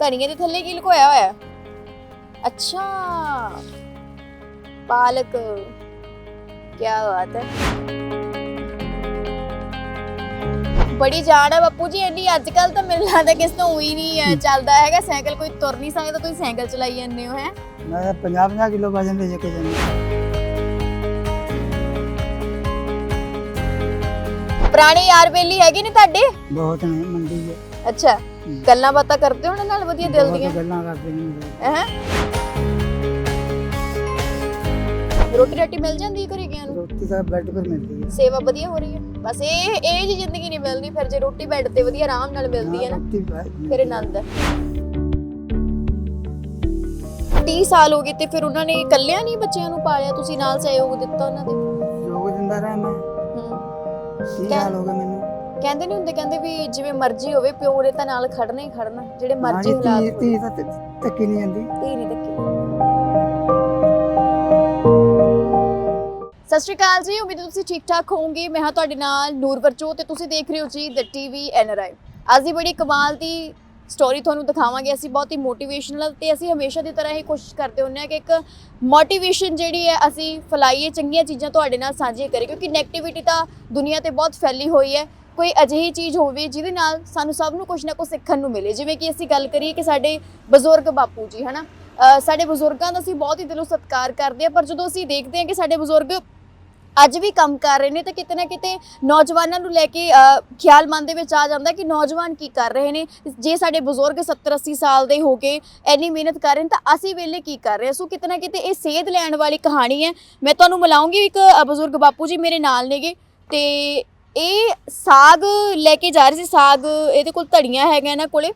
ਧਨੀਏ ਦੇ ਥੱਲੇ ਕੀ ਲੁਕੋਇਆ ਹੋਇਆ ਹੈ? ਅੱਛਾ। ਪਾਲਕ। ਕੀ ਬਾਤ ਹੈ। ਬੜੀ ਜਾਣ ਹੈ ਬਾਪੂ ਜੀ ਇੰਨੀ ਅੱਜ ਕੱਲ ਤਾਂ ਮੈਨੂੰ ਲੱਗਦਾ ਕਿਸ ਤੋਂ ਉਹੀ ਨਹੀਂ ਹੈ। ਚੱਲਦਾ ਹੈਗਾ ਸਾਈਕਲ ਕੋਈ ਤੁਰ ਨਹੀਂ ਸਕਦਾ ਤੁਸੀਂ ਸਾਈਕਲ ਚਲਾਈ ਜਾਂਦੇ ਹੋ ਹੈ? ਮੈਂ 50 50 ਕਿਲੋ ਵਜਨ ਦੇ ਕੇ ਜਾਂਦਾ ਪੁਰਾਣੇ ਯਾਰ ਬੇਲੀ ਹੈਗੇ ਨੇ ਤੁਹਾਡੇ? ਬਹੁਤ ਨੇ ਮੰਡੀ ਹੈ ਅੱਛਾ। ਗੱਲਾਂ ਬਾਤਾਂ ਕਰਦੇ ਹੋ ਉਹਨਾਂ ਨਾਲ ਵਧੀਆ ਦਿਲ ਦੀਆਂ? ਗੱਲਾਂ ਕਰਦੇ ਨੇ ਲੋਕ। ਹੈ? ਰੋਟੀ ਰਾਟੀ ਮਿਲ ਜਾਂਦੀ ਹੈ ਘਰੇ ਗਿਆ ਨੂੰ? ਰੋਟੀ ਤਾਂ ਬੈੱਡ ਪਰ ਮਿਲਦੀ ਹੈ ਸੇਵਾ ਵਧੀਆ ਹੋ ਰਹੀ ਹੈ ਬਸ ਇਹ ਇਹ ਜੀ ਜ਼ਿੰਦਗੀ ਨਹੀਂ ਮਿਲਦੀ ਫਿਰ ਜੇ ਰੋਟੀ ਬੈੱਡ ਤੇ ਵਧੀਆ ਆਰਾਮ ਨਾਲ ਮਿਲਦੀ ਹੈ ਨਾ ਰੋਟੀ ਫਿਰ ਆਨੰਦ ਹੈ 30 ਸਾਲ ਹੋ ਗਏ ਤੇ ਫਿਰ ਉਹਨਾਂ ਨੇ ਇਕੱਲਿਆਂ ਨਹੀਂ ਬੱਚਿਆਂ ਨੂੰ ਪਾਲਿਆ? ਤੁਸੀਂ ਨਾਲ ਸਹਿਯੋਗ ਦਿੱਤਾ ਉਹਨਾਂ ਦੇ? ਯੋਗ ਦਿੰਦਾ ਰਿਹਾ ਮੈਂ। ਹੂੰ। 30 ਸਾਲ ਹੋ ਗਏ ਮੈਨੂੰ ਕਹਿੰਦੇ ਨਹੀਂ ਹੁੰਦੇ ਕਹਿੰਦੇ ਵੀ ਜਿਵੇਂ ਮਰਜ਼ੀ ਹੋਵੇ ਪਿਓ ਨੇ ਤਾਂ ਨਾਲ ਖੜਨਾ ਹੀ ਖੜਨਾ ਜਿਹੜੇ ਮਰਜ਼ੀ ਹਾਂ ਜੀ, ਹਾਲਾਤ ਧੀ ਹੋਣ। ਧੀ ਤਾਂ ਤ- ਧੱਕੀ ਨਹੀਂ ਜਾਂਦੀ। ਧੀ ਨਹੀਂ ਧੱਕੀ। ਸਤਿ ਸ਼੍ਰੀ ਅਕਾਲ ਜੀ ਉਮੀਦ ਹੈ ਤੁਸੀਂ ਠੀਕ ਠਾਕ ਹੋਵੋਗੇ। ਮੈਂ ਹਾਂ ਤੁਹਾਡੇ ਨਾਲ ਨੂਰ ਵਰਚੋ ਤੇ ਤੁਸੀਂ ਦੇਖ ਰਹੇ ਹੋ ਜੀ ਦ ਟੀਵੀ ਐਨਆਰਆਈ ਅੱਜ ਦੀ ਬੜੀ ਕਮਾਲ ਦੀ ਸਟੋਰੀ ਤੁਹਾਨੂੰ ਦਿਖਾਵਾਂਗੇ ਅਸੀਂ ਬਹੁਤ ਹੀ ਮੋਟੀਵੇਸ਼ਨਲ ਤੇ ਅਸੀਂ ਹਮੇਸ਼ਾ ਦੀ ਤਰ੍ਹਾਂ ਹੀ ਕੋਸ਼ਿਸ਼ ਕਰਦੇ ਹੁੰਦੇ ਹਾਂ ਕਿ ਇੱਕ ਮੋਟੀਵੇਸ਼ਨ ਜਿਹੜੀ ਹੈ ਅਸੀਂ ਫੈਲਾਈਏ ਚੰਗੀਆਂ ਚੀਜ਼ਾਂ ਤੁਹਾਡੇ ਨਾਲ ਸਾਂਝੀਆਂ ਕਰੀਏ ਕਿਉਂਕਿ ਨੈਗੇਟਿਵਿਟੀ ਤਾਂ ਦੁਨੀਆ ਤੇ ਬਹੁਤ ਫੈਲੀ ਹੋਈ ਹੈ। ਕੋਈ ਅਜਿਹੀ ਚੀਜ਼ ਹੋਵੇ ਜਿਹਦੇ ਨਾਲ ਸਾਨੂੰ ਸਭ ਨੂੰ ਕੁਝ ਨਾ ਕੁਝ ਸਿੱਖਣ ਨੂੰ ਮਿਲੇ। ਜਿਵੇਂ ਕਿ ਅਸੀਂ ਗੱਲ ਕਰੀਏ ਕਿ ਸਾਡੇ ਬਜ਼ੁਰਗ ਬਾਪੂ ਜੀ ਹਨਾ? ਅ, ਸਾਡੇ ਬਜ਼ੁਰਗਾਂ ਦਾ ਅਸੀਂ ਬਹੁਤ ਹੀ ਦਿਲੋਂ ਸਤਿਕਾਰ ਕਰਦੇ ਹਾਂ ਪਰ ਜਦੋਂ ਅਸੀਂ ਦੇਖਦੇ ਹਾਂ ਕਿ ਸਾਡੇ ਬਜ਼ੁਰਗ ਅੱਜ ਵੀ ਕੰਮ ਕਰ ਰਹੇ ਨੇ ਤਾਂ ਕਿਤੇ ਨਾ ਕਿਤੇ ਨੌਜਵਾਨਾਂ ਨੂੰ ਲੈ ਕੇ ਖਿਆਲ ਮਨ ਦੇ ਵਿੱਚ ਆ ਜਾਂਦਾ ਕਿ ਨੌਜਵਾਨ ਕੀ ਕਰ ਰਹੇ ਨੇ। ਜੇ ਸਾਡੇ ਬਜ਼ੁਰਗ 70 80 ਸਾਲ ਦੇ ਹੋ ਕੇ ਇੰਨੀ ਮਿਹਨਤ ਕਰ ਰਹੇ ਨੇ ਤਾਂ ਅਸੀਂ ਵੇਲੇ ਕੀ ਕਰ ਰਹੇ ਹਾਂ? ਸੋ ਕਿਤੇ ਨਾ ਕਿਤੇ ਇਹ ਸੇਧ ਲੈਣ ਵਾਲੀ ਕਹਾਣੀ ਹੈ। ਮੈਂ ਤੁਹਾਨੂੰ ਮਿਲਾਉਂਗੀ ਇੱਕ ਬਜ਼ੁਰਗ ਬਾਪੂ ਜੀ ਮੇਰੇ ਨਾਲ ਨੇਗੇ ਤੇ ਇਹ ਸਾਗ ਲੈ ਕੇ ਜਾ ਰਹੇ ਸੀ ਸਾਗ ਇਹਦੇ ਕੋਲ ਧੜੀਆਂ ਹੈਗਾ ਇਹਨਾਂ ਕੋਲੇ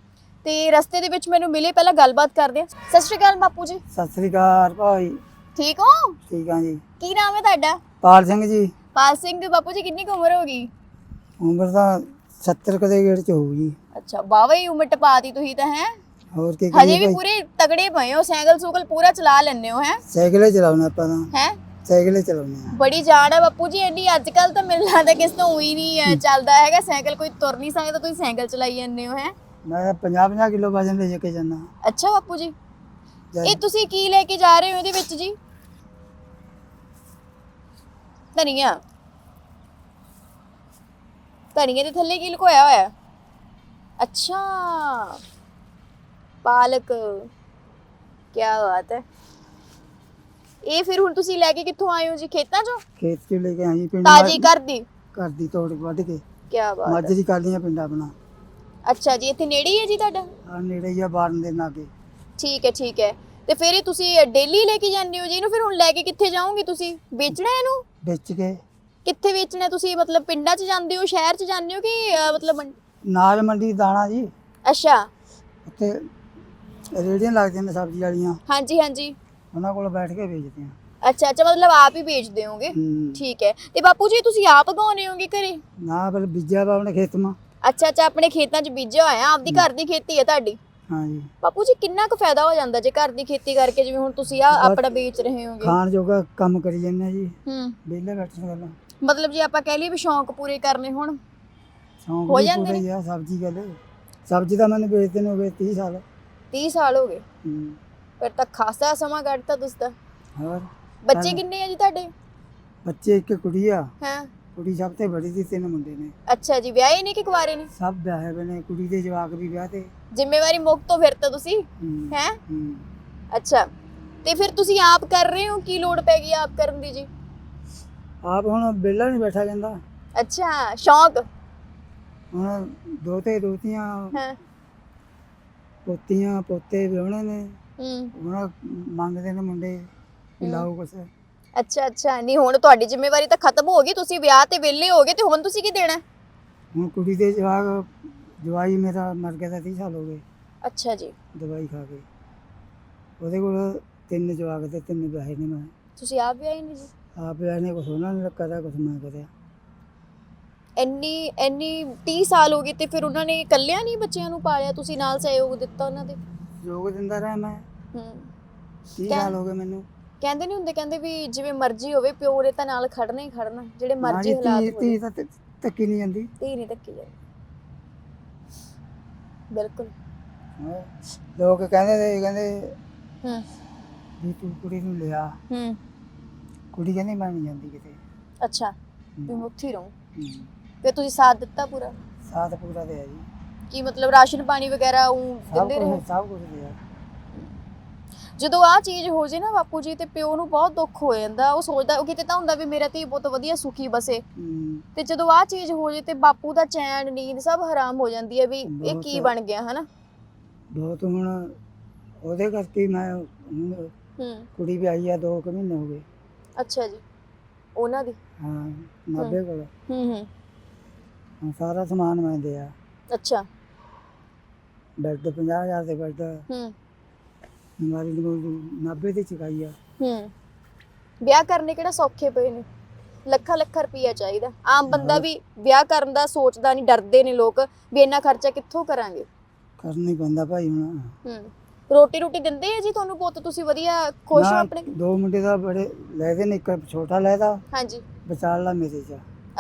ਤੇ ਰਸਤੇ ਦੇ ਵਿੱਚ ਮੈਨੂੰ ਮਿਲੇ ਪਹਿਲਾਂ ਗੱਲਬਾਤ ਕਰਦੇ ਆ ਸਤਿ ਸ਼੍ਰੀ ਅਕਾਲ ਬਾਪੂ ਜੀ। ਸਤਿ ਸ੍ਰੀ ਅਕਾਲ ਭਾਈ। ਠੀਕ ਹੋ? ਠੀਕ ਆ ਜੀ। ਕੀ ਨਾਮ ਹੈ ਤੁਹਾਡਾ? ਪਾਲ ਸਿੰਘ ਜੀ। ਪਾਲ ਸਿੰਘ ਬਾਪੂ ਜੀ ਕਿੰਨੀ ਕੁ ਉਮਰ ਹੋ ਗਈ? ਉਮਰ ਤਾਂ 70 ਕਦੇ ਗੇੜ ਚ ਹੋਊ ਜੀ। ਅੱਛਾ ਬਾਵਾ ਹੀ ਉਮਰ ਟਪਾਤੀ ਤੁਸੀਂ ਤਾਂ ਹੈ? ਹੋਰ ਕੀ ਹਜੇ ਕਰੀਏ ਵੀ ਭਾਈ? ਪੂਰੇ ਤਗੜੇ ਪਏ ਹੋ ਸਾਈਕਲ ਸੂਕਲ ਪੂਰਾ ਚਲਾ ਲੈਂਦੇ ਹੋ ਹੈ? ਸਾਈਕਲੇ ਚਲਾਉਣਾ ਆਪਾਂ ਤਾਂ। ਹੈ? ਸਾਈਕਲੇ ਚਲਾਉਣੇ ਆ ਬੜੀ ਜਾਣ ਹੈ ਬਾਪੂ ਜੀ ਇੰਨੀ ਅੱਜ ਕੱਲ ਤਾਂ ਮੈਨੂੰ ਲੱਗਦਾ ਕਿਸ ਤੋਂ ਉਹੀ ਨਹੀਂ ਹੈ ਚੱਲਦਾ ਹੈਗਾ। ਸਾਈਕਲ ਕੋਈ ਤੁਰ ਨਹੀਂ ਸਕਦਾ ਤੁਸੀਂ ਸਾਈਕਲ ਚਲਾਈ ਜਾਂਦੇ ਹੋ ਹੈ? ਮੈਂ 50 50 ਕਿਲੋ ਵਜਨ ਦੇ ਕੇ ਜਾਂਦਾ। ਅੱਛਾ ਬਾਪੂ ਜੀ। ਇਹ ਤੁਸੀਂ ਕੀ ਲੈ ਕੇ ਜਾ ਰਹੇ ਹੋ ਇਹਦੇ ਵਿੱਚ ਜੀ? ਧਨੀਆ। ਧਨੀਏ ਦੇ ਥੱਲੇ ਕੀ ਲੁਕੋਇਆ ਹੋਇਆ? ਹੈ? ਅੱਛਾ। ਪਾਲਕ। ਕੀ ਬਾਤ ਹੈ। ਇਹ ਫਿਰ ਹੁਣ ਤੁਸੀਂ ਲੈ ਕੇ ਕਿੱਥੋਂ ਆਏ ਹੋ ਜੀ? ਖੇਤਾਂ ਚੋਂ? ਖੇਤ ਚ ਲੈ ਕੇ ਆਈ ਪਿੰਡ ਤਾਜੀ ਘਰ ਦੀ? ਘਰ ਦੀ ਤੋੜ ਵੱਢ ਕੇ। ਕੀ ਬਾਤ ਮੱਝ ਹੈ ਦੀ ਕਾਲੀਆਂ ਪਿੰਡ ਆਪਣਾ। ਅੱਛਾ ਜੀ ਇੱਥੇ ਨੇੜੇ ਹੀ ਹੈ ਜੀ ਤੁਹਾਡਾ? ਆ ਨੇੜੇ ਹੀ ਆ ਬਾਰਨ ਦੇ ਨਾਗੇ ਠੀਕ ਹੈ ਠੀਕ ਹੈ। ਤੇ ਫਿਰ ਇਹ ਤੁਸੀਂ ਡੇਲੀ ਲੈ ਕੇ ਜਾਂਦੇ ਹੋ ਜੀ? ਇਹਨੂੰ ਫਿਰ ਹੁਣ ਲੈ ਕੇ ਕਿੱਥੇ ਜਾਓਗੇ ਤੁਸੀਂ? ਵੇਚਣਾ ਹੈ ਇਹਨੂੰ? ਵੇਚ ਕੇ। ਕਿੱਥੇ ਵੇਚਣਾ ਹੈ? ਤੁਸੀਂ? ਮਤਲਬ ਪਿੰਡਾਂ 'ਚ ਜਾਂਦੇ ਹੋ ਸ਼ਹਿਰ 'ਚ ਜਾਂਦੇ ਹੋ ਕਿ ਅਹ, ਮਤਲਬ ਮੰਡ- ਨਾਲ ਮੰਡੀ ਦਾਣਾ ਜੀ। ਅੱਛਾ। ਉੱਥੇ ਰੇੜੀਆਂ ਲੱਗਦੀਆਂ ਨੇ ਸਬਜ਼ੀ ਵਾਲੀਆਂ। ਹਾਂਜੀ ਹਾਂਜੀ। ਉਹਨਾਂ ਕੋਲ ਬੈਠ ਕੇ ਵੇਚਦੇ ਆ ਅੱਛਾ ਅੱਛਾ ਮਤਲਬ ਆਪ ਹੀ ਵੇਚਦੇ ਹੋਗੇ ਹੂੰ। ਠੀਕ ਹੈ। ਤੇ ਬਾਪੂ ਜੀ ਤੁਸੀਂ ਆਪ ਉਗਾਉਂਦੇ ਹੋਗੇ ਘਰੇ? ਨਾ ਪਰ ਬੀਜਿਆ ਵਾ ਆਪਣੇ ਖੇਤ ਮਾ। ਅੱਛਾ ਅੱਛਾ ਆਪਣੇ ਖੇਤਾਂ 'ਚ ਬੀਜਿਆ ਹੋਇਆ ਆਪਦੀ ਘਰ ਦੀ ਖੇਤੀ ਹੈ ਤੁਹਾਡੀ? ਹਾਂ ਜੀ ਬਾਪੂ ਜੀ ਕਿੰਨਾ ਕੁ ਫਾਇਦਾ ਹੋ ਜਾਂਦਾ ਜੇ ਘਰ ਦੀ ਖੇਤੀ ਕਰਕੇ ਜਿਵੇਂ ਹੁਣ ਤੁਸੀਂ ਆ ਆਪਣਾ ਵੇਚ ਰਹੇ ਹੋਗੇ? ਖਾਣ ਜੋਗਾ ਕੰਮ ਕਰੀ ਜਾਂਦੇ ਆ ਜੀ। ਹੂੰ। ਵਿਹਲੇ ਬੈਠੇ ਗੱਲਾਂ ਮਤਲਬ ਜੇ ਆਪਾਂ ਕਹਿ ਲਈਏ ਵੀ ਸ਼ੌਂਕ ਪੂਰੇ ਕਰਨੇ ਹੁਣ ਸ਼ੌਂਕ ਹੋ ਵੀ ਜਾਂਦੇ ਪੂਰਾ ਹੀ ਆ ਸਬਜ਼ੀ ਗੱਲ। ਸਬਜ਼ੀ ਤਾਂ ਮੈਨੂੰ ਵੇਚਦੇ ਨੂੰ ਹੋ ਗਏ 30 ਸਾਲ। 30 ਸਾਲ ਹੋ ਗਏ। ਹੂੰ। ਫਿਰ ਤਾਂ ਖਾਸਾ ਸਮਾਂ ਕੱਢਤਾ ਤੁਸੀਂ ਤਾਂ। ਹੋਰ? ਬੱਚੇ। ਕਿੰਨੇ ਆ ਜੀ ਤੁਹਾਡੇ? ਬੱਚੇ ਇੱਕ ਕੁੜੀ ਆ। ਹਾਂ? ਕੁੜੀ ਸਭ ਤੋਂ ਬੜੀ ਦੀ ਤਿੰਨ ਮੁੰਡੇ ਨੇ। ਅੱਛਾ ਜੀ ਵਿਆਹੇ ਨੇ ਕਿ ਕੁਵਾਰੇ ਨੇ ਸਭ ਵਿਆਹੇ ਹੋਏ ਨੇ ਕੁੜੀ ਦੇ ਜਵਾਕ ਵੀ ਵਿਆਹ ਤੇ। ਜ਼ਿੰਮੇਵਾਰੀ ਮੁਕਤ ਤੋਂ ਫਿਰ ਤਾਂ ਤੁਸੀਂ? ਹੂੰ। ਹੈ? ਹੂੰ। ਅੱਛਾ ਤੇ ਫਿਰ ਤੁਸੀਂ ਆਪ ਕਰ ਰਹੇ ਹੋ ਕੀ ਲੋੜ ਪੈ ਗਈ ਆਪ ਕਰਨ ਦੀ ਜੀ? ਆਪ ਹੁਣ ਵਿਹਲਾ ਨਹੀਂ ਬੈਠਾ ਜਾਂਦਾ ਅੱਛਾ ਸ਼ੌਂਕ? ਹੁਣ ਦੋਤੇ ਦੋਤੀਆਂ ਹਾਂ? ਪੋਤੀਆਂ ਪੋਤੇ ਵਿਆਹਣੇ ਨੇ। ਹੂੰ। ਉਹਨਾਂ ਮੰਗਦੇ ਨੇ ਮੁੰਡੇ। ਲਾਓ ਕੁਛ। ਅੱਛਾ ਅੱਛਾ। ਨਹੀਂ ਹੁਣ ਤੁਹਾਡੀ ਜ਼ਿੰਮੇਵਾਰੀ ਤਾਂ ਖਤਮ ਹੋ ਗਈ। ਤੁਸੀਂ ਵਿਆਹ ਤੇ ਵਿਹਲੇ ਹੋ ਗਏ ਤੇ ਹੁਣ ਤੁਸੀਂ ਕੀ ਦੇਣਾ? ਹੁਣ ਕੁੜੀ ਦੇ ਜਵਾਕ ਜਵਾਈ ਮੇਰਾ ਮਰ ਗਿਆ ਤਾਂ 30 ਸਾਲ ਹੋ ਗਏ। ਅੱਛਾ ਜੀ। ਦਵਾਈ ਖਾ ਕੇ। ਉਹਦੇ ਕੋਲ ਤਿੰਨ ਜਵਾਕ ਤੇ ਤਿੰਨ ਵਿਆਹੇ ਨੇ ਮੈਂ। ਤੁਸੀਂ ਆਪ ਵਿਆਹੇ ਨਹੀਂ ਜੀ? ਆਪ ਵਿਆਹ ਨੇ ਕੁਛ ਉਹਨਾਂ ਨੇ ਕਰਿਆ ਕੁਛ ਮੈਂ ਕਰਿਆ। ਇੰਨੀ ਇੰਨੀ 30 ਸਾਲ ਹੋ ਗਏ ਤੇ ਫਿਰ ਉਹਨਾਂ ਨੇ ਇਕੱਲਿਆਂ ਨਹੀਂ ਬੱਚਿਆਂ ਨੂੰ ਪਾਲਿਆ? ਤੁਸੀਂ ਨਾਲ ਸਹਿਯੋਗ ਦਿੱਤਾ ਉਹਨਾਂ ਦੇ? ਯੋਗ ਦਿੰਦਾ ਰਿਹਾ ਮੈਂ। ਹੂੰ। 30 ਕਿਆ? ਸਾਲ ਹੋ ਗਏ ਮੈਨੂੰ। ਕਹਿੰਦੇ ਨਹੀਂ ਹੁੰਦੇ ਕਹਿੰਦੇ ਵੀ ਜਿਵੇਂ ਮਰਜ਼ੀ ਹੋਵੇ ਪਿਓ ਨੇ ਤਾਂ ਨਾਲ ਖੜਨਾ ਹੀ ਖੜਨਾ ਜਿਹੜੇ ਮਰਜ਼ੀ ਹਾਲਾਤ ਹੋਣ। ਧੀ ਤਾਂ ਧ- ਧੱਕੀ ਨਹੀਂ ਜਾਂਦੀ। ਧੀ ਨਹੀਂ ਧੱਕੀ ਜਾਂਦੀ। ਬਿਲਕੁਲ। ਹੈਂ। ਲੋਕ ਕਹਿੰਦੇ ਤੇ ਕਹਿੰਦੇ ਹੂੰ। ਵੀ ਤੂੰ ਕੁੜੀ ਨੂੰ ਲਿਆ। ਹੂੰ। ਕੁੜੀ ਕਹਿੰਦੀ ਮੈਂ ਨਹੀਂ ਜਾਂਦੀ ਕਿਤੇ। ਅੱਛਾ ਵੀ ਮੈਂ ਉੱਥੇ ਹੀ ਰਹੂੰ। ਹੂੰ। ਫਿਰ ਤੁਸੀਂ ਸਾਥ ਦਿੱਤਾ ਪੂਰਾ? ਸਾਥ ਪੂਰਾ ਦੇ ਜੀ। ਕੀ ਮਤਲਬ ਰਾਸ਼ਨ ਪਾਣੀ ਵਗੈਰਾ ਉਹ ਸਭ ਦਿੰਦੇ ਰਹੇ। ਕੁਝ ਸਭ ਕੁਝ ਦਿਆ ਜਦੋਂ ਆ ਚੀਜ਼ ਹੋ ਜੇ ਨਾ ਬਾਪੂ ਜੀ ਤੇ ਪਿਓ ਨੂੰ ਬਹੁਤ ਦੁੱਖ ਹੋ ਜਾਂਦਾ ਉਹ ਸੋਚਦਾ ਉਹ ਕਿਤੇ ਤਾਂ ਹੁੰਦਾ ਵੀ ਮੇਰਾ ਧੀ ਬਹੁਤ ਵਧੀਆ ਸੁਖੀ ਬਸੇ। ਹੂੰ। ਤੇ ਜਦੋਂ ਆ ਚੀਜ਼ ਹੋ ਜੇ ਤੇ ਬਾਪੂ ਦਾ ਚੈਨ ਨੀਂਦ ਸਭ ਹਰਾਮ ਹੋ ਜਾਂਦੀ ਹੈ ਵੀ ਇਹ ਬਹੁਤ ਕੀ ਬਣ ਗਿਆ ਹਨਾ? ਬਹੁਤ ਹੁਣ ਉਹਦੇ ਕਰਕੇ ਹੀ ਮੈਂ ਹੁਣ ਹੂੰ। ਕੁੜੀ ਵੀ ਆਈ ਆ ਦੋ ਕੁ ਮਹੀਨੇ ਹੋ ਗਏ। ਅੱਛਾ ਜੀ। ਉਹਨਾਂ ਦੀ? ਹਾਂ ਨਾਭੇ ਕੋਲ। ਹੂੰ। ਹੂੰ ਹੁਣ ਸਾਰਾ ਸਮਾਨ ਮੈਂ ਦਿਆ। ਅੱਛਾ। ਬੈੱਡ 50000 ਦੇ ਬੈੱਡ ਹੂੰ। ਮਾਰੀ ਨੂੰ ਨਾਭੇ ਦੀ ਚੁਕਾਈ ਆ। ਹੂੰ। ਵਿਆਹ ਕਰਨੇ ਕਿਹੜਾ ਸੌਖੇ ਪਏ ਨੇ? ਲੱਖਾਂ ਲੱਖਾਂ ਰੁਪਈਆ ਚਾਹੀਦਾ। ਆਮ ਬੰਦਾ ਵੀ ਵਿਆਹ ਕਰਨ ਦਾ ਸੋਚਦਾ ਨਹੀਂ ਡਰਦੇ ਨੇ ਲੋਕ ਵੀ ਇੰਨਾ ਖਰਚਾ ਕਿੱਥੋਂ ਕਰਾਂਗੇ? ਕਰਨਾ ਹੀ ਪੈਂਦਾ ਭਾਈ ਹੁਣ। ਹੂੰ। ਰੋਟੀ ਰੋਟੀ ਦਿੰਦੇ ਆ ਜੀ ਤੁਹਾਨੂੰ ਪੁੱਤ? ਤੁਸੀਂ ਵਧੀਆ ਖੁਸ਼ ਹੋ ਆਪਣੇ? ਦੋ ਮੁੰਡੇ ਦਾ ਬੜੇ ਲੈਦੇ ਨੇ ਇੱਕ ਛੋਟਾ ਲੈਦਾ ਹਾਂਜੀ। ਵਿਚਾਰਲਾ ਮੇਰੇ ਚ।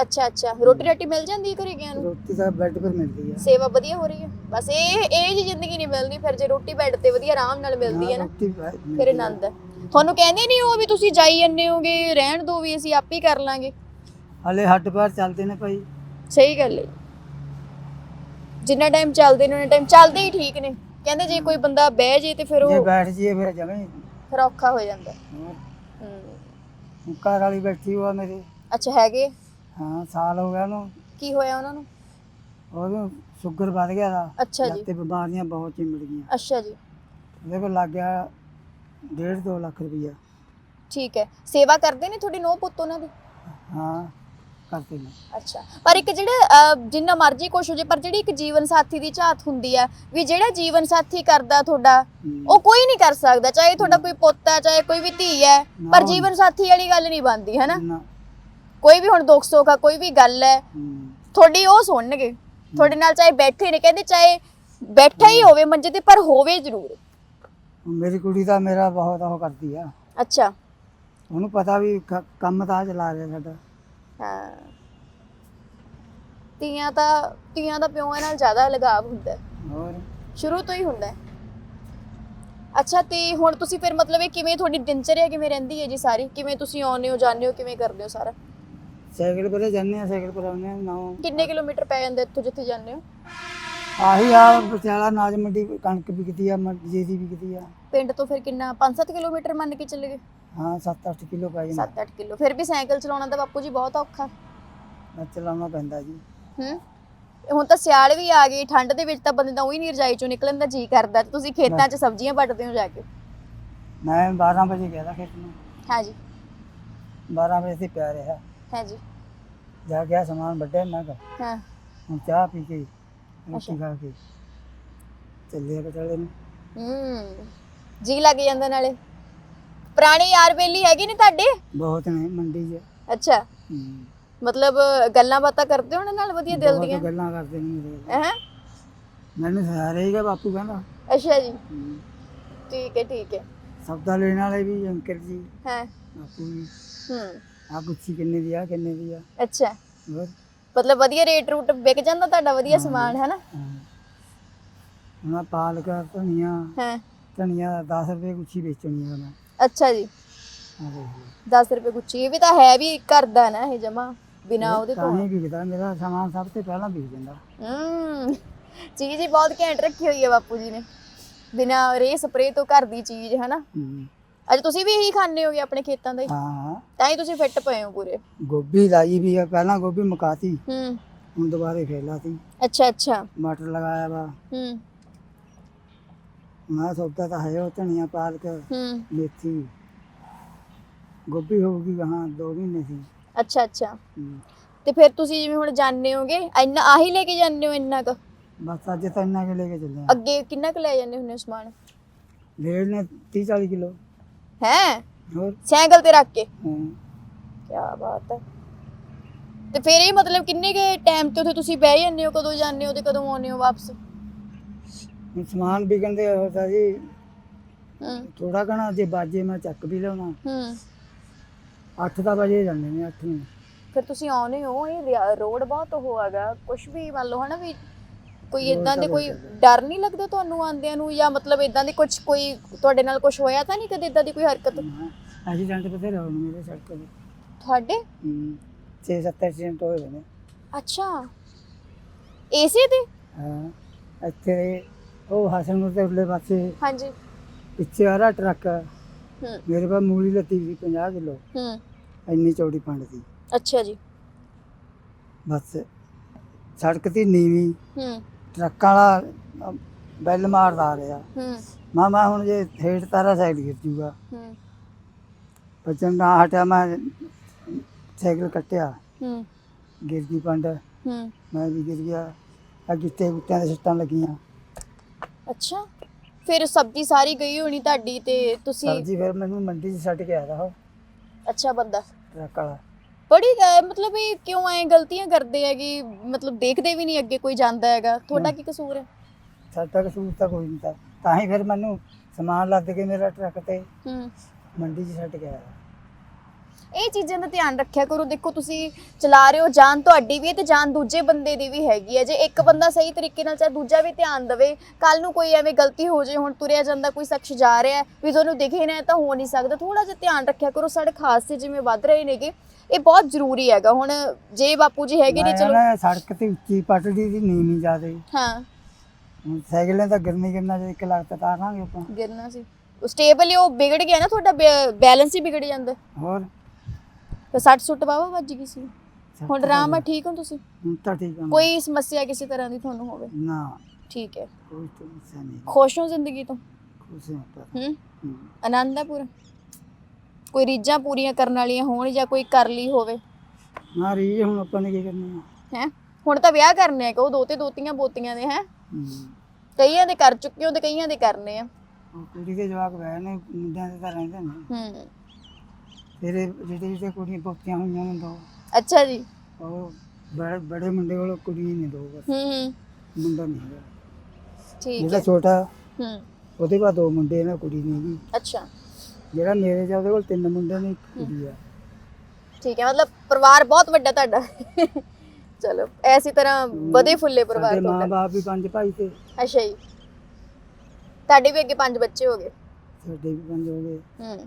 ਅੱਛਾ ਅੱਛਾ। ਰੋਟੀ ਰਾਟੀ ਮਿਲ ਜਾਂਦੀ ਹੈ ਘਰੇ ਗਿਆ ਨੂੰ? ਰੋਟੀ ਤਾਂ ਬੈੱਡ ਪਰ ਮਿਲਦੀ ਆ। ਸੇਵਾ ਵਧੀਆ ਹੋ ਰਹੀ ਹੈ। ਬਸ ਇਹ ਇਹ ਜੀ ਜ਼ਿੰਦਗੀ ਨਹੀਂ ਮਿਲਦੀ ਫਿਰ ਜੇ ਰੋਟੀ ਬੈੱਡ ਤੇ ਵਧੀਆ ਆਰਾਮ ਨਾਲ ਮਿਲਦੀ ਹੈ ਨਾ ਰੋਟੀ ਬੈ- ਮਿਲਦੀ ਫਿਰ ਆ। ਆਨੰਦ ਹੈ। ਤੁਹਾਨੂੰ ਕਹਿੰਦੇ ਨਹੀਂ ਉਹ ਵੀ ਤੁਸੀਂ ਜਾਈ ਜੰਨੇ ਹੋਗੇ ਰਹਿਣ ਦੋ ਵੀ ਅਸੀਂ ਆਪੇ ਕਰ ਲਾਂਗੇ। ਹਲੇ ਹੱਡ ਪੈਰ ਚੱਲਦੇ ਨੇ ਭਾਈ। ਸਹੀ ਗੱਲ ਹੈ। ਜਿੰਨਾ ਟਾਈਮ ਚੱਲਦੇ ਨੇ ਉਹਨਾਂ ਟਾਈਮ ਚੱਲਦੇ ਹੀ ਠੀਕ ਨੇ। ਕਹਿੰਦੇ ਜੇ ਕੋਈ ਬੰਦਾ ਬਹਿ ਜੇ ਤੇ ਫਿਰ ਜੇ ਉਹ ਬੈਠ ਜੀਏ ਫਿਰ ਜਮੇ ਫਿਰ ਔਖਾ ਹੋ ਜਾਂਦਾ। ਹੂੰ। ਘਰ ਵਾਲੀ ਬੈਠੀ ਹੋਆ ਮੇਰੇ। ਅੱਛਾ ਹੈਗੇ? ਹਾਂ ਸਾਲ ਹੋ ਗਿਆ ਉਹਨੂੰ। ਕੀ ਹੋਇਆ ਉਹਨਾਂ ਨੂੰ? ਉਹਨੂੰ ਸ਼ੂਗਰ ਵੱਧ ਗਿਆ ਦਾ। ਅੱਛਾ ਜੀ। ਤੇ ਬਿਮਾਰੀਆਂ ਬਹੁਤ ਚਿੰਬੜ ਗਈਆਂ। ਅੱਛਾ ਜੀ। ਉਹਦੇ ਕੋਲ ਲੱਗ ਗਿਆ 1.5 2 ਲੱਖ ਰੁਪਈਆ। ਠੀਕ ਹੈ। ਸੇਵਾ ਕਰਦੇ ਨੇ ਤੁਹਾਡੇ ਨੋ ਪੁੱਤ ਉਹਨਾਂ ਦੇ? ਹਾਂ ਕਰਦੇ ਨੇ। ਅੱਛਾ। ਪਰ ਇੱਕ ਜਿਹੜਾ ਜਿੰਨਾ ਮਰਜ਼ੀ ਕੁਛ ਹੋ ਜੇ ਪਰ ਜਿਹੜੀ ਇੱਕ ਜੀਵਨ ਸਾਥੀ ਦੀ ਝਾਤ ਹੁੰਦੀ ਆ ਵੀ ਜਿਹੜਾ ਜੀਵਨ ਸਾਥੀ ਕਰਦਾ ਤੁਹਾਡਾ। ਉਹ ਕੋਈ ਨਹੀਂ ਕਰ ਸਕਦਾ। ਚਾਹੇ ਤੁਹਾਡਾ ਕੋਈ ਪੁੱਤ ਹੈ ਚਾਹੇ ਕੋਈ ਵੀ ਧੀ ਹੈ ਪਰ। ਜੀਵਨ ਸਾਥੀ ਵਾਲੀ ਗੱਲ ਨਹੀਂ ਬਣਦੀ ਹੈ ਨਾ। ਕੋਈ ਵੀ ਹੁਣ ਦੁੱਖ ਸੁੱਖ ਆ ਕੋਈ ਵੀ ਗੱਲ ਹੈ। ਤੁਹਾਡੀ ਉਹ ਸੁਣਨਗੇ। ਤੁਹਾਡੇ ਨਾਲ ਚਾਹੇ ਬੈਠੇ ਨੇ ਕਹਿੰਦੇ ਚਾਹੇ ਬੈਠਾ ਹੀ ਹੋਵੇ ਮੰਜੇ ਤੇ ਪਰ ਹੋਵੇ ਜ਼ਰੂਰ। ਮੇਰੀ ਕੁੜੀ ਤਾਂ ਮੇਰਾ ਬਹੁਤ ਉਹ ਕਰਦੀ ਆ। ਅੱਛਾ। ਉਹਨੂੰ ਪਤਾ ਵੀ ਕ- ਕੰਮ ਤਾਂ ਆਹ ਚਲਾ ਰਿਹਾ ਸਾਡਾ। ਹਾਂ। ਧੀਆਂ ਤਾਂ ਧੀਆਂ ਦਾ ਪਿਓਾਂ ਨਾਲ ਜ਼ਿਆਦਾ ਲਗਾਵ ਹੁੰਦਾ। ਹੈ ਹੋਰ? ਸ਼ੁਰੂ ਤੋਂ ਹੀ ਹੁੰਦਾ। ਹੈ ਅੱਛਾ ਤੇ ਹੁਣ ਤੁਸੀਂ ਫਿਰ ਮਤਲਬ ਇਹ ਕਿਵੇਂ ਤੁਹਾਡੀ ਦਿਨਚਰਿਆ ਕਿਵੇਂ ਰਹਿੰਦੀ ਹੈ ਜੀ ਸਾਰੀ? ਕਿਵੇਂ ਤੁਸੀਂ ਆਉਂਦੇ ਹੋ ਜਾਂਦੇ ਹੋ ਕਿਵੇਂ ਕਰਦੇ ਹੋ ਸਾਰਾ? ਸਾਈਕਲ ਪਰ ਜਾਂਦੇ ਆ ਸਾਈਕਲ ਪਰ ਆਉਂਦੇ ਆ ਨਾ ਕਿੰਨੇ ਕਿਲੋਮੀਟਰ ਪੈ ਜਾਂਦਾ ਇੱਥੋਂ ਜਿੱਥੇ ਜਾਂਦੇ ਹੋ? ਆਹੀ ਆ ਪਟਿਆਲਾ ਨਾਜ ਮੰਡੀ ਕਣਕ ਵਿਕਦੀ ਆ ਜੀਰੀ ਵਿਕਦੀ ਆ। ਪਿੰਡ ਤੋਂ ਫਿਰ ਕਿੰਨਾ 5-7 ਕਿਲੋਮੀਟਰ ਮੰਨ ਕੇ ਚੱਲੇ ਗਏ? ਹਾਂ 7-8 ਕਿਲੋ ਪੈ ਜਾਂਦਾ। 7-8 ਕਿਲੋ ਫਿਰ ਵੀ ਸਾਈਕਲ ਚਲਾਉਣਾ ਤਾਂ ਬਾਪੂ ਜੀ ਬਹੁਤ ਔਖਾ। ਮੈਂ ਚਲਾਉਣਾ ਪੈਂਦਾ ਜੀ। ਹੂੰ? ਹੁਣ ਤਾਂ ਸਿਆਲ ਵੀ ਆ ਗਈ ਠੰਡ ਦੇ ਵਿੱਚ ਤਾਂ ਬੰਦੇ ਦਾ ਉਹੀ ਨਹੀਂ ਰਜਾਈ ਚੋਂ ਨਿਕਲਣ ਦਾ ਜੀ ਕਰਦਾ ਤੁਸੀਂ ਖੇਤਾਂ 'ਚ ਸਬਜ਼ੀਆਂ ਵੱਢਦੇ ਹੋ ਜਾ ਕੇ। ਮੈਂ 12 ਵਜੇ ਗਿਆ ਖੇਤ ਨੂੰ। ਹਾਂਜੀ। 12 ਵਜੇ ਤੇ ਪਿਆ ਰਿਹਾ। ਹਾਂਜੀ। ਜਾ ਗਿਆ ਸਮਾਨ ਵੱਡੇ ਮੈਂ ਕਿਹਾ ਹਾਂ। ਹੁਣ ਚਾਹ ਪੀ ਕੇ। ਰੋਟੀ ਖਾ ਕੇ। ਚੱਲੇ ਨੂੰ। ਹੂੰ। ਜੀ ਲੱਗ ਜਾਂਦਾ ਨਾਲੇ। ਪੁਰਾਣੇ ਯਾਰ ਬੇਲੀ ਹੈਗੇ ਨੇ ਤੁਹਾਡੇ? ਬਹੁਤ ਨੇ ਮੰਡੀ 'ਚ। ਅੱਛਾ। ਹੂੰ। ਮਤਲਬ ਗੱਲਾਂ ਬਾਤਾਂ ਕਰਦੇ ਹੋ ਨਾਲ ਵਧੀਆ ਦਿਲ ਬਹੁਤ ਦੀਆਂ? ਗੱਲਾਂ ਕਰਦੇ ਨੇ। ਹੈ? ਮੈਨੂੰ ਸਾਰੇ ਹੀ ਬਾਪੂ ਕਹਿੰਦਾ। ਅੱਛਾ ਜੀ। ਹੂੰ। ਠੀਕ ਹੈ ਠੀਕ ਹੈ। ਸਬਦਾ ਲੈਣ ਵਾਲੇ ਵੀ ਅੰਕਲ ਜੀ। ਹਾਂ। ਬਾਪੂ ਜੀ। ਹੂੰ। ਆ ਗੁੱਛੀ ਕਿੰਨੇ ਦੀ ਆ ਕਿੰਨੇ ਦੀ ਆ? ਅੱਛਾ। ਹੋਰ? ਮਤਲਬ ਵਧੀਆ ਰੇਟ ਰੂਟ ਵਿਕ ਜਾਂਦਾ ਤੁਹਾਡਾ ਵਧੀਆ। ਸਮਾਨ ਹੈ। ਨਾ ਹਾਂ ਪਾਲਕ ਧਨੀਆ ਹਾਂ। ਧਨੀਆ 10 ਰੁਪਏ ਗੁੱਛੀ ਵੇਚਣੀ ਆ ਮੈਂ। ਅੱਛਾ ਜੀ। ਆ ਦੇਖ ਲਓ। 10 ਰੁਪਏ ਗੁੱਚੀ ਇਹ ਵੀ ਤਾਂ ਹੈ ਵੀ ਘਰ ਦਾ ਨਾ ਇਹ ਜਮਾ ਬਿਨਾ ਉਹਦੇ ਤਾਂ। ਤੋਂ ਹੀ ਵਿਕਦਾ ਮੇਰਾ ਸਮਾਨ ਸਭ ਤੋਂ ਪਹਿਲਾਂ ਵਿਕ ਜਾਂਦਾ। ਹੂੰ। ਚੀਜ਼ ਹੀ ਬਹੁਤ ਘੈਂਟ ਰੱਖੀ ਹੋਈ ਹੈ ਬਾਪੂ ਜੀ ਨੇ। ਬਿਨਾ ਰੇ ਸਪਰੇ ਤੋਂ ਘਰ ਦੀ ਚੀਜ਼ ਹੈ ਨਾ ਹੂੰ। ਅੱਜ ਤੁਸੀਂ ਵੀ ਇਹੀ ਖਾਣੇ ਹੋਗੇ ਆਪਣੇ ਖੇਤਾਂ ਦਾ ਹੀ? ਹਾਂ ਤਾਂ ਹੀ ਤੁਸੀਂ ਫਿੱਟ ਪਏ ਹੋ ਪੂਰੇ। ਗੋਭੀ ਲਾਈ ਵੀ ਆ ਪਹਿਲਾਂ ਗੋਭੀ ਮੁਕਾਤੀ। ਹੂੰ। ਹੁਣ ਦੁਬਾਰੇ ਫੇਰ ਲਾਤੀ। ਅੱਛਾ ਅੱਛਾ। ਮਟਰ ਲਗਾਇਆ ਵਾ। ਹੂੰ। ਮੈਂ ਸੌਦਾ ਤਾਂ ਹੈ ਉਹ ਧਨੀਆ ਪਾਲਕ ਹੂੰ। ਮੇਥੀ। ਗੋਭੀ ਹੋਊਗੀ ਹਾਂ 2 ਮਹੀਨੇ ਸੀ ਅੱਛਾ ਅੱਛਾ। ਤੇ ਫਿਰ ਤੁਸੀਂ ਜਿਵੇਂ ਹੁਣ ਜਾਣਦੇ ਹੋਗੇ ਇੰਨਾ ਆਹੀ ਲੈ ਕੇ ਜਾਂਦੇ ਹੋ ਇੰਨਾ ਕੁ? ਬਸ ਅੱਜ ਤਾਂ ਇੰਨਾ ਕੇ ਲੈ ਕੇ ਚੱਲੇ ਆ। ਅੱਗੇ ਕਿੰਨਾ ਕੁ ਲੈ ਜਾਂਦੇ ਹੁੰਦੇ ਹੋ ਸਮਾਨ? ਡੇਢ ਨੇ 30 40 ਕਿਲੋ। ਹੈ? ਹੋਰ? ਸਾਈਕਲ ਤੇ ਰੱਖ ਕੇ? ਹਾਂ। ਕੀ ਬਾਤ ਹੈ। ਤੇ ਫਿਰ ਇਹ ਮਤਲਬ ਕਿੰਨੇ ਕੇ ਟਾਈਮ ਤੇ ਉੱਥੇ ਤੁਸੀਂ ਬਹਿ ਜਾਂਦੇ ਹੋ? ਕਦੋਂ ਜਾਂਦੇ ਹੋ ਤੇ ਕਦੋਂ ਆਉਂਦੇ ਹੋ ਵਾਪਸ? ਹੁਣ ਸਮਾਨ ਵਿਕਣ ਦੇ ਹੋਤਾ ਜੀ ਹੂੰ। ਥੋੜਾ ਕਣਾ ਜੇ ਬਾਜੇ ਮੈਂ ਚੱਕ ਵੀ ਲਿਆਉਣਾ। ਹੂੰ। 8 ਦਾ ਵਜੇ ਜਾਂਦੇ ਨੇ 8 ਨੂੰ। ਫਿਰ ਤੁਸੀਂ ਆਉਨੇ ਹੋ ਇਹ ਰਿਆ- ਰੋਡ ਬਹੁਤ ਉਹ ਹੈਗਾ। ਕੁਝ ਵੀ ਮੰਨ ਲਓ ਹਨਾ ਵੀ ਕੋਈ ਇਦਾਂ ਦੇ ਤਾਂ ਕੋਈ ਡਰ ਨਹੀਂ ਲੱਗਦਾ ਤੁਹਾਨੂੰ ਆਂਦਿਆਂ ਨੂੰ ਜਾਂ ਮਤਲਬ ਇਦਾਂ ਦੀ ਕੁਝ ਕੋਈ ਤੁਹਾਡੇ ਨਾਲ ਕੁਝ ਹੋਇਆ ਤਾਂ ਨਹੀਂ ਕਦੇ ਇਦਾਂ ਦੀ ਕੋਈ ਹਰਕਤ? ਐਕਸੀਡੈਂਟ ਬਥੇਰੇ ਹੋਏ ਨੇ ਮੇਰੇ ਸੜਕ ਤੇ। ਤੁਹਾਡੇ? ਹੂੰ 6-7 ਐਕਸੀਡੈਂਟ ਹੋਏ ਨੇ। ਅੱਛਾ। ਏਸੀ ਤੇ? ਹਾਂ ਇੱਥੇ ਉਹ ਹਸਨਪੁਰ ਦੇ ਉਰਲੇ ਪਾਸੇ ਹਾਂਜੀ। ਪਿੱਛੇ ਆ ਰਿਹਾ ਟਰੱਕ ਹੂੰ। ਮੇਰੇ ਕੋਲ ਮੂਲੀ ਲੱਤੀ ਸੀ 50 ਕਿਲੋ। ਹੂੰ। ਇੰਨੀ ਚੌੜੀ ਪੰਡ ਸੀ। ਅੱਛਾ ਜੀ। ਬਸ ਸੜਕ ਤੇ ਨੀਵੀਂ ਹੂੰ। ਟਰੱਕ ਵਾਲਾ ਬੈਲ ਮਾਰਦਾ ਆ ਰਿਹਾ। ਹੂੰ। ਮੈਂ ਮੈਂ ਹੁਣ ਜੇ ਹੇਠ ਤਾਰਾ ਸਾਈਡ ਗਿਰ ਜੂਗਾ। ਹੂੰ। ਬਚਨ ਨਾ ਹਟਿਆ ਮੈਂ ਸਾਈਕਲ ਕੱਟਿਆ। ਹੂੰ। ਗਿਰ ਗਈ ਪੰਡ। ਹੂੰ। ਮੈਂ ਵੀ ਗਿਰ ਗਿਆ। ਆ ਗਿੱਟੇ ਗੁੱਟਿਆਂ ਦੇ ਸੱਟਾਂ ਲੱਗੀਆਂ। ਅੱਛਾ। ਫਿਰ ਸਬਜ਼ੀ ਸਾਰੀ ਗਈ ਹੋਣੀ ਤੁਹਾਡੀ ਤੇ ਤੁਸੀਂ ਸਬਜ਼ੀ ਫਿਰ ਮੈਨੂੰ ਮੰਡੀ 'ਚ ਛੱਡ ਕੇ ਆਇਆ ਉਹ। ਅੱਛਾ ਬੰਦਾ। ਟਰੱਕ ਵਾਲਾ। ਬੜੀ ਅਹ, ਮਤਲਬ ਇਹ ਕਿਉਂ ਐ ਗਲਤੀਆਂ ਕਰਦੇ ਹੈਗੇ ਮਤਲਬ ਦੇਖਦੇ ਵੀ ਨਹੀਂ ਅੱਗੇ ਕੋਈ ਜਾਂਦਾ ਹੈਗਾ? ਤੁਹਾਡਾ। ਕੀ ਕਸੂਰ ਹੈ? ਸਾਡਾ ਕਸੂਰ ਤਾਂ ਕੋਈ ਨਹੀਂ ਤਾਂ ਤਾਂ ਹੀ ਫਿਰ ਮੈਨੂੰ ਸਮਾਨ ਲੱਦ ਕੇ ਮੇਰਾ ਟਰੱਕ ਤੇ ਹੂੰ। ਮੰਡੀ 'ਚ ਛੱਡ ਕੇ ਆਇਆ। ਇਹ ਚੀਜ਼ਾਂ ਦਾ ਧਿਆਨ ਰੱਖਿਆ ਕਰੋ। ਦੇਖੋ ਤੁਸੀਂ ਚਲਾ ਰਹੇ ਹੋ ਜਾਨ ਤੁਹਾਡੀ ਵੀ ਹੈ ਤੇ ਜਾਨ ਦੂਜੇ ਬੰਦੇ ਦੀ ਵੀ ਹੈਗੀ ਹੈ। ਜੇ ਇੱਕ ਬੰਦਾ ਸਹੀ ਤਰੀਕੇ ਨਾਲ ਚਾਹੇ ਦੂਜਾ ਵੀ ਧਿਆਨ ਦੇਵੇ ਕੱਲ ਨੂੰ ਕੋਈ ਐਵੇਂ ਗਲਤੀ ਹੋ ਜਾਏ ਹੁਣ ਤੁਰਿਆ ਜਾਂਦਾ ਕੋਈ ਸ਼ਖਸ ਜਾ ਰਿਹਾ ਹੈ ਵੀ ਤੁਹਾਨੂੰ ਦਿਖੇ ਨਾ ਤਾਂ ਹੋ ਨਹੀਂ ਸਕਦਾ। ਥੋੜਾ ਜਿਹਾ ਧਿਆਨ ਰੱਖਿਆ ਕਰੋ ਸੜਕ ਹਾਦਸੇ ਜਿਵੇਂ ਵੱਧ ਰਹੇ ਨੇਗੇ ਇਹ ਬਹੁਤ ਜ਼ਰੂਰੀ ਹੈਗਾ। ਹੁਣ ਜੇ ਬਾਪੂ ਜੀ ਹੈਗੇ ਨੇ ਮੈਂ ਚਲੋ। ਨਾ ਸੜਕ ਤੇ ਉੱਚੀ ਪਟੜੀ ਦੀ ਨੀਵੀਂ ਜ਼ਿਆਦੇ। ਹਾਂ। ਹੁਣ ਸਾਈਕਲਾਂ ਤਾਂ ਗਿਰਨੀ ਗਿਰਨਾ ਜੇ ਇੱਕ ਲੱਖ ਤਾਰਾਂਗੇ ਆਪਾਂ। ਗਿਰਨਾ ਸੀ। ਸਟੇਬਲ ਉਹ ਵਿਗੜ ਗਿਆ ਨਾ ਤੁਹਾਡਾ ਬੈਲੈਂਸ ਹੀ ਵਿਗੜ ਜਾਂਦਾ। ਹੋਰ? ਤੇ ਸੱਟ ਸੁੱਟ ਵਾਵਾ ਵੱਜ ਗਈ ਸੀ। ਹੁਣ ਤਾਂ ਆਰਾਮ ਆ ਠੀਕ ਹੋ ਤੁਸੀਂ? ਹੁਣ ਤਾਂ ਠੀਕ ਆ ਕੋਈ ਸਮੱਸਿਆ ਕਿਸੇ ਤਰ੍ਹਾਂ ਦੀ ਤੁਹਾਨੂੰ ਹੋਵੇ? ਨਾ। ਠੀਕ ਹੈ। ਕੋਈ ਸਮੱਸਿਆ ਨਹੀਂ। ਖੁਸ਼ ਹੋ ਜ਼ਿੰਦਗੀ ਤੋਂ? ਖੁਸ਼ ਹਾਂ ਆਪਾਂ ਹੂੰ? ਹੂੰ। ਆਨੰਦ ਆ ਪੂਰਾ? ਕੋਈ ਰੀਝਾਂ ਪੂਰੀਆਂ ਕਰਨ ਵਾਲੀਆਂ ਹੋਣ ਜਾਂ ਕੋਈ ਕਰ ਲਈ ਹੋਵੇ? ਨਾ ਰੀ ਹੁਣ ਆਪਾਂ ਨੇ ਕੀ ਕਰਨਾ ਹੈ? ਹੁਣ ਤਾਂ ਵਿਆਹ ਕਰਨੇ ਆ ਕਿ ਉਹ ਦੋਤੇ ਦੋਤੀਆਂ ਬੋਤੀਆਂ ਦੇ ਹੈ? ਹੂੰ। ਕਈਆਂ ਦੇ ਕਰ ਚੁੱਕੇ ਹੋ ਤੇ ਕਈਆਂ ਦੇ ਕਰਨੇ ਆ। ਉਹ ਕੁੜੀ ਦੇ ਜਵਾਕ ਬੈ ਨੇ ਮੁੰਡਿਆਂ ਦੇ ਤਾਂ ਰਹਿੰਦੇ ਨੇ। ਹੂੰ। ਫਿਰ ਇਹ ਜਿਹੜੇ ਜਿਹੜੇ ਕੁੜੀਆਂ ਪੋਤੀਆਂ ਹੋਈਆਂ ਨੇ ਦੋ। ਅੱਛਾ ਜੀ। ਉਹ ਬੜੇ ਬੜੇ ਮੁੰਡੇ ਕੋਲ ਕੁੜੀ ਨਹੀਂ ਦੋ ਬਸ। ਹੂੰ ਹੂੰ। ਮੁੰਡਾ ਨਹੀਂ ਹੈਗਾ। ਠੀਕ ਜਿਹੜਾ ਹੈ। ਛੋਟਾ ਹੂੰ। ਉਹਦੇ ਬਾਅਦ ਦੋ ਮੁੰਡੇ ਨੇ ਕੁੜੀ ਨਹੀਂ ਹੈਗੀ। ਅੱਛਾ। ਜਿਹੜਾ ਮੇਰੇ ਜਾ ਉਹਦੇ ਕੋਲ ਤਿੰਨ ਮੁੰਡੇ ਨੇ ਇੱਕ ਕੁੜੀ ਆ। ਠੀਕ ਹੈ ਮਤਲਬ ਪਰਿਵਾਰ ਬਹੁਤ ਵੱਡਾ ਤੁਹਾਡਾ। ਚਲੋ ਐਸੀ ਤਰ੍ਹਾਂ ਵਧੇ ਫੁੱਲੇ ਪਰਿਵਾਰ ਸਾਡੇ ਤੁਹਾਡਾ। ਮਾਂ-ਬਾਪ ਵੀ ਪੰਜ ਭਾਈ ਤੇ। ਅੱਛਾ ਜੀ। ਤੁਹਾਡੇ ਵੀ ਅੱਗੇ ਪੰਜ ਬੱਚੇ ਹੋ ਗਏ। ਸਾਡੇ ਵੀ ਪੰਜ ਹੋ ਗਏ। ਹੂੰ।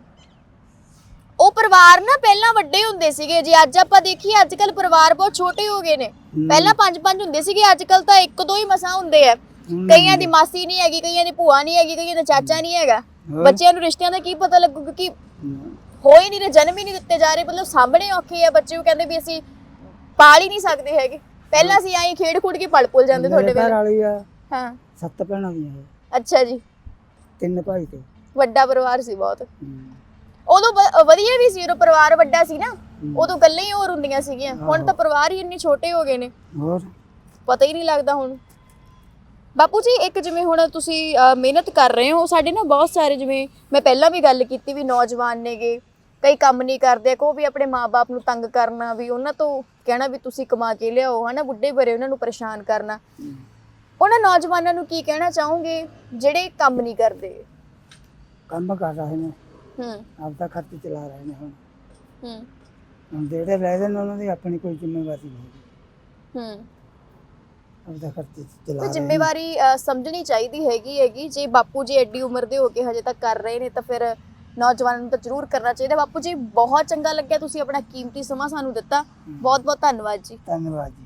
ਉਹ ਪਰਿਵਾਰ ਨਾ ਪਹਿਲਾਂ ਵੱਡੇ ਹੁੰਦੇ ਸੀਗੇ ਜੀ ਅੱਜ ਆਪਾਂ ਦੇਖੀਏ ਅੱਜ ਕੱਲ ਪਰਿਵਾਰ ਬਹੁਤ ਛੋਟੇ ਹੋ ਗਏ ਨੇ। ਪਹਿਲਾਂ ਪੰਜ ਪੰਜ ਹੁੰਦੇ ਸੀਗੇ ਅੱਜ ਕੱਲ ਤਾਂ ਇੱਕ ਦੋ ਹੀ ਮਸਾਂ ਹੁੰਦੇ ਆ। ਕਈਆਂ ਦੀ ਮਾਸੀ ਨਹੀਂ ਹੈਗੀ ਕਈਆਂ ਦੀ ਭੂਆ ਨਹੀਂ ਹੈਗੀ ਕਈਆਂ ਦਾ ਚਾਚਾ ਨਹੀਂ ਹੈਗਾ? ਬੱਚਿਆਂ ਨੂੰ ਰਿਸ਼ਤਿਆਂ ਦਾ ਕੀ ਪਤਾ ਲੱਗੂ ਕਿਉਂਕਿ ਹੂੰ। ਹੋ ਹੀ ਨਹੀਂ ਰਹੇ ਜਨਮ ਹੀ ਨਹੀਂ ਦਿੱਤੇ ਜਾ ਰਹੇ ਮਤਲਬ ਸਾਹਮਣੇ ਔਖੇ ਆ ਬੱਚੇ ਉਹ ਕਹਿੰਦੇ ਵੀ ਅਸੀਂ ਪਾਲ ਹੀ ਨਹੀਂ ਸਕਦੇ ਹੈਗੇ। ਪਹਿਲਾਂ ਅਸੀਂ ਆਈ ਖੇਡ ਖੁੱਡ ਕੇ ਪਲ ਪੁੱਲ ਜਾਂਦੇ ਤੁਹਾਡੇ ਘਰ ਵੇਲੇ। ਵਾਲੀ ਆ ਹਾਂ। ਸੱਤ ਭੈਣਾਂ ਦੀਆਂ ਅੱਛਾ ਜੀ। ਤਿੰਨ ਭਾਈ ਤੇ। ਵੱਡਾ ਪਰਿਵਾਰ ਸੀ ਬਹੁਤ। ਉਦੋਂ ਵ- ਵਧੀਆ ਵੀ ਸੀ ਉਦੋਂ ਪਰਿਵਾਰ ਵੱਡਾ ਸੀ ਨਾ ਹੂੰ। ਉਦੋਂ ਗੱਲਾਂ ਹੀ ਹੋਰ ਹੁੰਦੀਆਂ ਸੀਗੀਆਂ। ਹੁਣ। ਤਾਂ ਪਰਿਵਾਰ ਹੀ ਇੰਨੇ ਛੋਟੇ ਹੋ ਗਏ ਨੇ। ਹੋਰ? ਪਤਾ ਹੀ ਨਹੀਂ ਲੱਗਦਾ ਹੁਣ। ਬਾਪੂ ਜੀ ਇੱਕ ਜਿਵੇਂ ਹੁਣ ਤੁਸੀਂ ਮਿਹਨਤ ਕਰ ਰਹੇ ਹੋ ਸਾਡੇ ਨਾ ਬਹੁਤ ਸਾਰੇ ਜਿਵੇਂ ਮੈਂ ਪਹਿਲਾਂ ਵੀ ਗੱਲ ਕੀਤੀ ਵੀ ਨੌਜਵਾਨ ਨੇਗੇ ਕਈ ਕੰਮ ਨਹੀਂ ਕਰਦੇ ਕੋ ਵੀ ਆਪਣੇ ਮਾਪੇ ਨੂੰ ਤੰਗ ਕਰਨਾ ਵੀ ਉਹਨਾਂ ਤੋਂ ਕਹਿਣਾ ਵੀ ਤੁਸੀਂ ਕਮਾ ਕੇ ਲਿਆਓ ਹਨਾ ਬੁੱਢੇ ਬਰੇ ਉਹਨਾਂ ਨੂੰ ਪਰੇਸ਼ਾਨ ਕਰਨਾ। ਹੂੰ। ਉਹਨਾਂ ਨੌਜਵਾਨਾਂ ਨੂੰ ਕੀ ਕਹਿਣਾ ਚਾਹੋਗੇ ਜਿਹੜੇ ਕੰਮ ਨਹੀਂ ਕਰਦੇ? ਕੰਮ ਕਰ ਰਹੇ ਨੇ ਹੂੰ। ਆਪਦਾ ਖਰਚ ਚਲਾ ਰਹੇ ਨੇ ਹੁਣ। ਹੂੰ। ਹੁਣ ਜਿਹੜੇ ਰਹਿ ਨੇ ਉਹਨਾਂ ਦੀ ਆਪਣੀ ਕੋਈ ਜ਼ਿੰਮੇਵਾਰੀ ਨਹੀਂ ਹੂੰ। ਆਪਦਾ ਖਰਚ ਚਲਾ ਰਹੇ ਨੇ। ਜ਼ਿੰਮੇਵਾਰੀ ਸਮਝਣੀ ਚਾਹੀਦੀ ਹੈਗੀ ਹੈਗੀ। ਜੇ ਬਾਪੂ ਜੀ ਐਡੀ ਉਮਰ ਦੇ ਹੋ ਕੇ ਹਜੇ ਤੱਕ ਕਰ ਰਹੇ ਨੇ ਤਾਂ ਫਿਰ ਨੌਜਵਾਨਾਂ ਨੂੰ ਤਾਂ ਜ਼ਰੂਰ ਕਰਨਾ ਚਾਹੀਦਾ। ਬਾਪੂ ਜੀ ਬਹੁਤ ਚੰਗਾ ਲੱਗਿਆ ਤੁਸੀਂ ਆਪਣਾ ਕੀਮਤੀ ਸਮਾਂ ਸਾਨੂੰ ਦਿੱਤਾ। ਬਹੁਤ ਬਹੁਤ ਧੰਨਵਾਦ ਜੀ। ਧੰਨਵਾਦ ਜੀ।